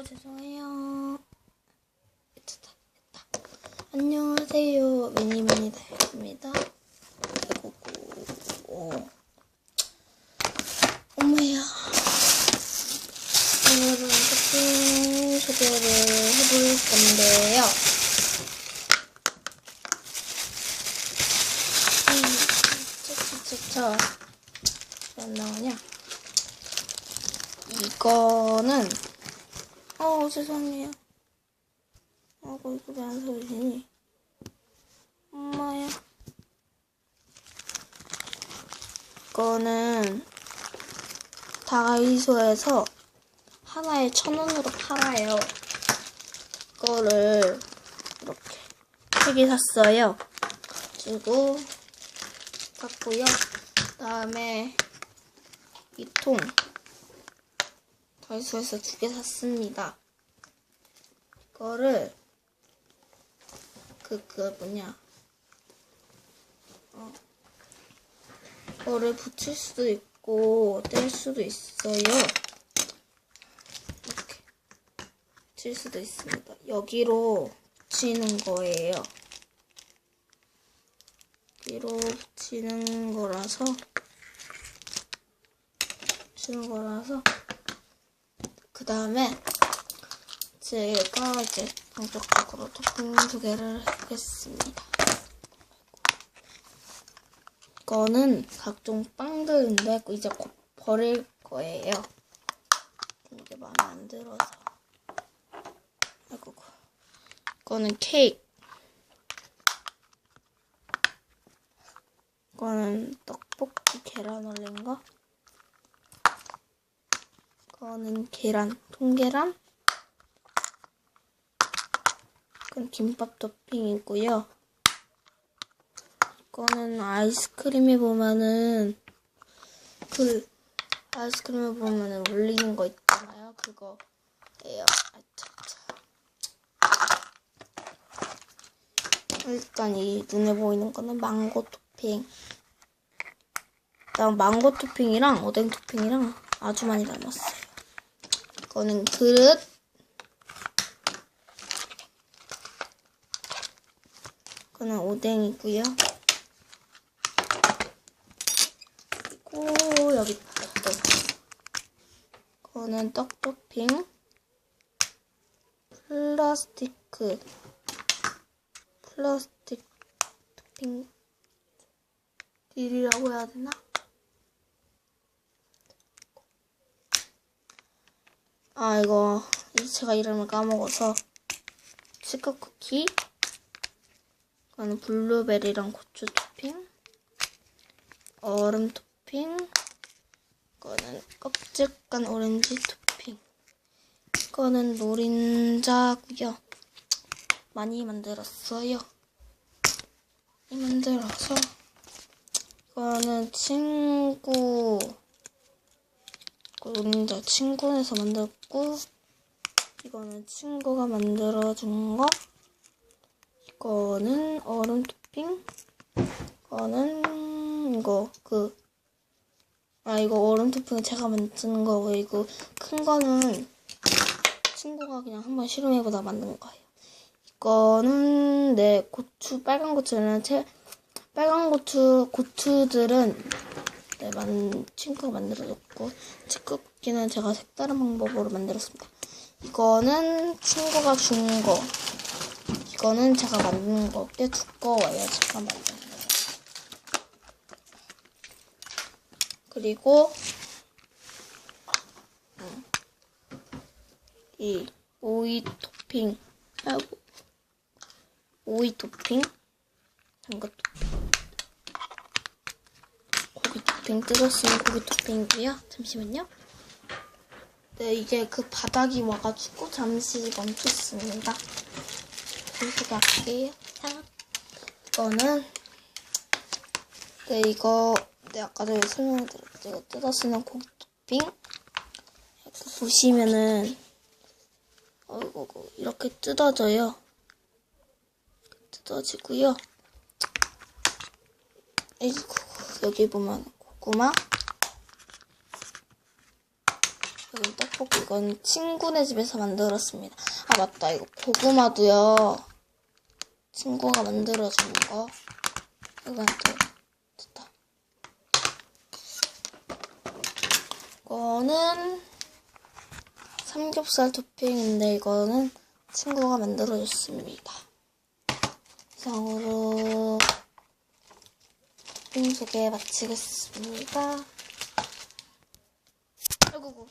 아이고 죄송해요. 됐다, 됐다. 안녕하세요. 미니미니 다입니다. 아이고, 어. 엄마야. 오늘은 쇼핑 소개를 해볼 건데요. 음, 차차차차. 안 나오냐? 이거는 어 죄송해요. 아이고 이거 왜안 서지니? 엄마야. 이거는 다이소에서 하나에 천 원으로 팔아요. 이거를 이렇게 세 개 샀어요. 그리고 샀고요. 그다음에 이 통. 다이소에서 두 개 샀습니다. 이거를 그, 그 뭐냐 어, 이거를 붙일 수도 있고 뗄 수도 있어요. 이렇게 붙일 수도 있습니다. 여기로 붙이는 거예요. 여기로 붙이는 거라서 붙이는 거라서 그 다음에 제가 이제 본격적으로 토핑 두 개를 하겠습니다. 이거는 각종 빵들인데 이제 곧 버릴 거예요. 이게 마음에 안 들어서. 아이고. 이거는 케이크. 이거는 떡볶이 계란 올린 거. 이거는 계란, 통계란. 이건 김밥 토핑이고요. 이거는 아이스크림에 보면은 그 아이스크림에 보면은 올리는 거 있잖아요. 그거예요. 일단 이 눈에 보이는 거는 망고 토핑. 일단 망고 토핑이랑 오뎅 토핑이랑 아주 많이 닮았어요. 이거는 그릇. 이거는 오뎅이고요. 그리고 여기 떡. 이거는 떡 토핑. 플라스틱 플라스틱 토핑 딜이라고 해야 되나? 아 이거 제가 이름을 까먹어서 치크 쿠키? 이거는 블루베리랑 고추 토핑? 얼음 토핑? 이거는 껍질 깐 오렌지 토핑. 이거는 노린자고요. 많이 만들었어요. 많이 만들어서 이거는 친구 노린자 친구에서 만들었고 이거는 친구가 만들어준 거. 이거는 얼음 토핑. 이거는 이거 그 아 이거 얼음 토핑은 제가 만든 거고 이거 큰 거는 친구가 그냥 한번 실험해보다 만든 거예요. 이거는 네 고추 빨간 고추는 채 빨간 고추 고추들은 네, 만, 친구가 만들어줬고 치크쿠키는 제가 색다른 방법으로 만들었습니다. 이거는 친구가 준 거. 이거는 제가 만든 거. 꽤 두꺼워요. 제가 만든 거. 그리고 음, 이 오이 토핑 하고 오이 토핑 장갑 토핑 토핑 뜯었으면 고기 토핑이고요. 잠시만요. 네, 이게 그 바닥이 와가지고 잠시 멈췄습니다. 소개할게요. 자, 이거는 네, 이거 네, 아까 전에 설명드렸죠. 이거 뜯었으면 고기 토핑 보시면은 어이구 이렇게 뜯어져요. 뜯어지고요. 여기 보면 고구마 여기 떡꼭 이건 친구네 집에서 만들었습니다. 아 맞다 이거 고구마도요. 친구가 만들어준 거. 이거한테 됐다. 이거는 삼겹살 토핑인데 이거는 친구가 만들어줬습니다. 이상으로 토핑 소개 마치겠습니다. 아이고